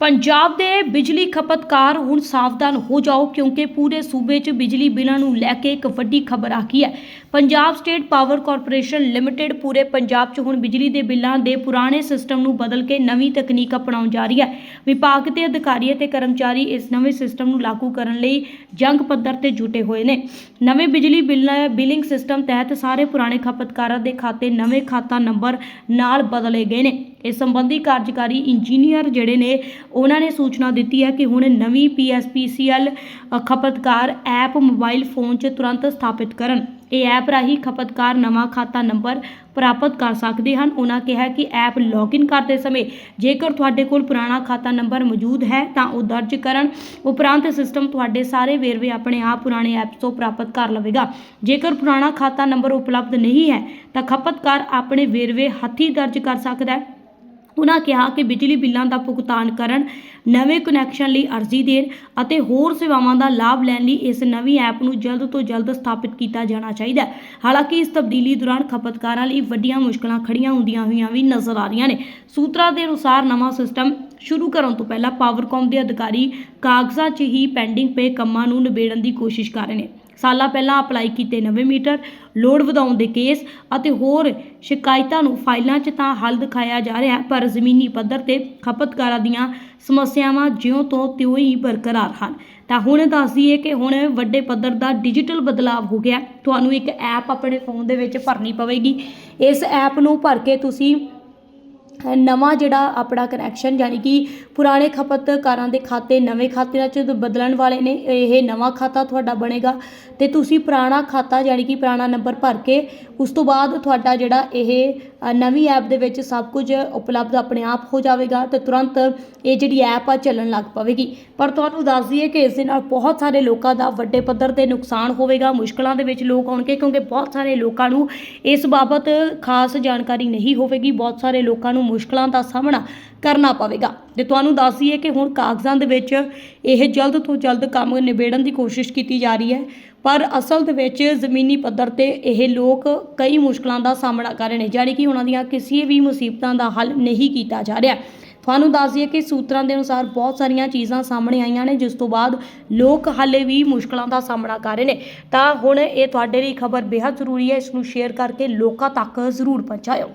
ਪੰਜਾਬ ਦੇ ਬਿਜਲੀ ਖਪਤਕਾਰ ਹੁਣ ਸਾਵਧਾਨ ਹੋ ਜਾਓ ਕਿਉਂਕਿ ਪੂਰੇ ਸੂਬੇ 'ਚ ਬਿਜਲੀ ਬਿੱਲਾਂ ਨੂੰ ਲੈ ਕੇ ਇੱਕ ਵੱਡੀ ਖਬਰ ਆ ਗਈ ਹੈ। Punjab state power corporation limited ਪੂਰੇ ਪੰਜਾਬ 'ਚ ਹੁਣ ਬਿਜਲੀ ਦੇ ਬਿੱਲਾਂ ਦੇ ਪੁਰਾਣੇ ਸਿਸਟਮ ਨੂੰ ਬਦਲ ਕੇ ਨਵੀਂ ਤਕਨੀਕ ਅਪਣਾਉਣ ਜਾ ਰਹੀ ਹੈ। ਵਿਭਾਗ ਦੇ ਅਧਿਕਾਰੀ ਅਤੇ ਕਰਮਚਾਰੀ ਇਸ ਨਵੇਂ ਸਿਸਟਮ ਨੂੰ ਲਾਗੂ ਕਰਨ ਲਈ ਜੰਗ ਪੱਧਰ ਤੇ ਜੁਟੇ ਹੋਏ ਨੇ। ਨਵੇਂ ਬਿਜਲੀ ਬਿੱਲਾਂ, ਬਿਲਿੰਗ ਸਿਸਟਮ ਤਹਿਤ ਸਾਰੇ ਪੁਰਾਣੇ ਖਪਤਕਾਰਾਂ ਦੇ ਖਾਤੇ ਨਵੇਂ ਖਾਤਾ ਨੰਬਰ ਨਾਲ ਬਦਲੇ ਗਏ ਨੇ। ਇਸ ਸੰਬੰਧੀ ਕਾਰਜਕਾਰੀ ਇੰਜੀਨੀਅਰ ਜਿਹੜੇ ਨੇ, ਉਹਨਾਂ ਨੇ ਸੂਚਨਾ ਦਿੱਤੀ ਹੈ ਕਿ ਹੁਣ ਨਵੀਂ ਪੀਐਸਪੀਸੀਐਲ ਖਪਤਕਾਰ ਐਪ ਮੋਬਾਈਲ ਫੋਨ 'ਚ ਤੁਰੰਤ ਸਥਾਪਿਤ ਕਰਨ। ਇਹ ਐਪ ਰਾਹੀਂ ਖਪਤਕਾਰ ਨਵਾਂ ਖਾਤਾ ਨੰਬਰ ਪ੍ਰਾਪਤ ਕਰ ਸਕਦੇ ਹਨ। ਉਹਨਾਂ ਕਿਹਾ ਕਿ ਐਪ ਲੌਗਇਨ ਕਰਦੇ ਸਮੇਂ ਜੇਕਰ ਤੁਹਾਡੇ ਕੋਲ ਪੁਰਾਣਾ ਖਾਤਾ ਨੰਬਰ ਮੌਜੂਦ ਹੈ, ਤਾਂ ਉਹ ਦਰਜ ਕਰਨ ਉਪਰੰਤ ਸਿਸਟਮ ਤੁਹਾਡੇ ਸਾਰੇ ਵੇਰਵੇ ਆਪਣੇ ਆਪ ਪੁਰਾਣੇ ਐਪ ਤੋਂ ਪ੍ਰਾਪਤ ਕਰ ਲਵੇਗਾ। ਜੇਕਰ ਪੁਰਾਣਾ ਖਾਤਾ ਨੰਬਰ ਉਪਲਬਧ ਨਹੀਂ ਹੈ, ਤਾਂ ਖਪਤਕਾਰ ਆਪਣੇ ਵੇਰਵੇ ਹੱਥੀਂ ਦਰਜ ਕਰ ਸਕਦਾ ਹੈ। ਉਹਨਾਂ ਕਿਹਾ ਕਿ ਬਿਜਲੀ ਬਿੱਲਾਂ ਦਾ ਭੁਗਤਾਨ ਕਰਨ, ਨਵੇਂ ਕਨੈਕਸ਼ਨ ਲਈ ਅਰਜ਼ੀ ਦੇਣ ਅਤੇ ਹੋਰ ਸੇਵਾਵਾਂ ਦਾ ਲਾਭ ਲੈਣ ਲਈ ਇਸ ਨਵੀਂ ਐਪ ਨੂੰ ਜਲਦ ਤੋਂ ਜਲਦ ਸਥਾਪਿਤ ਕੀਤਾ ਜਾਣਾ ਚਾਹੀਦਾ ਹੈ। ਹਾਲਾਂਕਿ ਇਸ ਤਬਦੀਲੀ ਦੌਰਾਨ ਖਪਤਕਾਰਾਂ ਲਈ ਵੱਡੀਆਂ ਮੁਸ਼ਕਲਾਂ ਖੜੀਆਂ ਹੁੰਦੀਆਂ ਹੋਈਆਂ ਵੀ ਨਜ਼ਰ ਆ ਰਹੀਆਂ ਨੇ। ਸੂਤਰਾਂ ਦੇ ਅਨੁਸਾਰ ਨਵਾਂ ਸਿਸਟਮ ਸ਼ੁਰੂ ਕਰਨ ਤੋਂ ਪਹਿਲਾਂ ਪਾਵਰਕੌਮ ਦੇ ਅਧਿਕਾਰੀ ਕਾਗਜ਼ਾਂ 'ਚ ਹੀ ਪੈਂਡਿੰਗ ਪਏ ਕੰਮਾਂ ਨੂੰ ਨਿਬੇੜਨ ਦੀ ਕੋਸ਼ਿਸ਼ ਕਰ ਰਹੇ ਨੇ। ਸਾਲਾਂ ਪਹਿਲਾਂ ਅਪਲਾਈ ਕੀਤੇ ਨਵੇਂ ਮੀਟਰ ਲੋਡ ਵਧਾਉਣ ਦੇ ਕੇਸ ਅਤੇ ਹੋਰ ਸ਼ਿਕਾਇਤਾਂ ਨੂੰ ਫਾਈਲਾਂ 'ਚ ਤਾਂ ਹੱਲ ਦਿਖਾਇਆ ਜਾ ਰਿਹਾ ਪਰ ਜ਼ਮੀਨੀ ਪੱਧਰ ਤੇ ਖਪਤਕਾਰਾਂ ਦੀਆਂ ਸਮੱਸਿਆਵਾਂ ਜਿਉਂ ਤੋਂ ਤਿਉਂ ਹੀ ਬਰਕਰਾਰ ਹਨ। ਤਾਂ ਹੁਣ ਦੱਸ ਦਈਏ ਕਿ ਹੁਣ ਵੱਡੇ ਪੱਧਰ ਦਾ ਡਿਜੀਟਲ ਬਦਲਾਅ ਹੋ ਗਿਆ। ਤੁਹਾਨੂੰ ਇੱਕ ਐਪ ਆਪਣੇ ਫੋਨ ਦੇ ਵਿੱਚ ਭਰਨੀ ਪਵੇਗੀ। ਇਸ ਐਪ ਨੂੰ ਭਰ ਕੇ ਤੁਸੀਂ ਨਵਾਂ ਜਿਹੜਾ ਆਪਣਾ ਕਨੈਕਸ਼ਨ ਯਾਨੀ ਕਿ ਪੁਰਾਣੇ ਖਪਤਕਾਰਾਂ ਦੇ ਖਾਤੇ, ਨਵੇਂ ਖਾਤਿਆਂ 'ਚ ਬਦਲਣ ਵਾਲੇ ਨੇ, ਇਹ ਨਵਾਂ ਖਾਤਾ ਤੁਹਾਡਾ ਬਣੇਗਾ ਤੇ ਤੁਸੀਂ ਪੁਰਾਣਾ ਖਾਤਾ ਯਾਨੀ ਕਿ ਪੁਰਾਣਾ ਨੰਬਰ ਭਰ ਕੇ ਉਸ ਤੋਂ ਬਾਅਦ ਤੁਹਾਡਾ ਜਿਹੜਾ ਇਹ ਨਵੀਂ ਐਪ ਦੇ ਵਿੱਚ ਸਭ ਕੁਝ ਉਪਲਬਧ ਆਪਣੇ ਆਪ ਹੋ ਜਾਵੇਗਾ ਤੇ ਤੁਰੰਤ ਇਹ ਜਿਹੜੀ ਐਪ ਆ ਚੱਲਣ ਲੱਗ ਪਵੇਗੀ। ਪਰ ਤੁਹਾਨੂੰ ਦੱਸ ਦਈਏ ਕਿ ਇਸ ਦੇ ਨਾਲ ਬਹੁਤ ਸਾਰੇ ਲੋਕਾਂ ਦਾ ਵੱਡੇ ਪੱਧਰ ਤੇ ਨੁਕਸਾਨ ਹੋਵੇਗਾ, ਮੁਸ਼ਕਲਾਂ ਦੇ ਵਿੱਚ ਲੋਕ ਆਉਣਗੇ ਕਿਉਂਕਿ ਬਹੁਤ ਸਾਰੇ ਲੋਕਾਂ ਨੂੰ ਇਸ ਬਾਬਤ ਖਾਸ ਜਾਣਕਾਰੀ ਨਹੀਂ ਹੋਵੇਗੀ, ਬਹੁਤ ਸਾਰੇ ਲੋਕਾਂ ਨੂੰ ਮੁਸ਼ਕਲਾਂ ਦਾ ਸਾਹਮਣਾ ਕਰਨਾ ਪਵੇਗਾ। ਤੇ ਤੁਹਾਨੂੰ ਦੱਸ ਦਈਏ ਕਿ ਹੁਣ ਕਾਗਜ਼ਾਂ ਦੇ ਵਿੱਚ ਇਹ ਜਲਦ ਤੋਂ ਜਲਦ ਕੰਮ ਨਿਬੇੜਨ ਦੀ ਕੋਸ਼ਿਸ਼ ਕੀਤੀ ਜਾ ਰਹੀ ਹੈ। ਪਰ ਅਸਲ ਦੇ ਵਿੱਚ ਜ਼ਮੀਨੀ ਪੱਧਰ ਤੇ ਇਹ ਲੋਕ ਕਈ ਮੁਸ਼ਕਲਾਂ ਦਾ ਸਾਹਮਣਾ ਕਰ ਰਹੇ ਨੇ, ਜਾਣੀ ਕਿ ਉਹਨਾਂ ਦੀਆਂ ਕਿਸੇ ਵੀ ਮੁਸੀਬਤਾਂ ਦਾ ਹੱਲ ਨਹੀਂ ਕੀਤਾ ਜਾ ਰਿਹਾ। ਤੁਹਾਨੂੰ ਦੱਸ ਦਈਏ ਕਿ ਸੂਤਰਾਂ ਦੇ ਅਨੁਸਾਰ ਬਹੁਤ ਸਾਰੀਆਂ ਚੀਜ਼ਾਂ ਸਾਹਮਣੇ ਆਈਆਂ ਨੇ, ਜਿਸ ਤੋਂ ਬਾਅਦ ਲੋਕ ਹਾਲੇ ਵੀ ਮੁਸ਼ਕਲਾਂ ਦਾ ਸਾਹਮਣਾ ਕਰ ਰਹੇ ਨੇ। ਤਾਂ ਹੁਣ ਇਹ ਤੁਹਾਡੇ ਲਈ ਖਬਰ ਬੇहद ਜ਼ਰੂਰੀ ਹੈ, ਇਸ ਨੂੰ ਸ਼ੇਅਰ ਕਰਕੇ ਲੋਕਾਂ ਤੱਕ ਜ਼ਰੂਰ ਪਹੁੰਚਾਇਓ।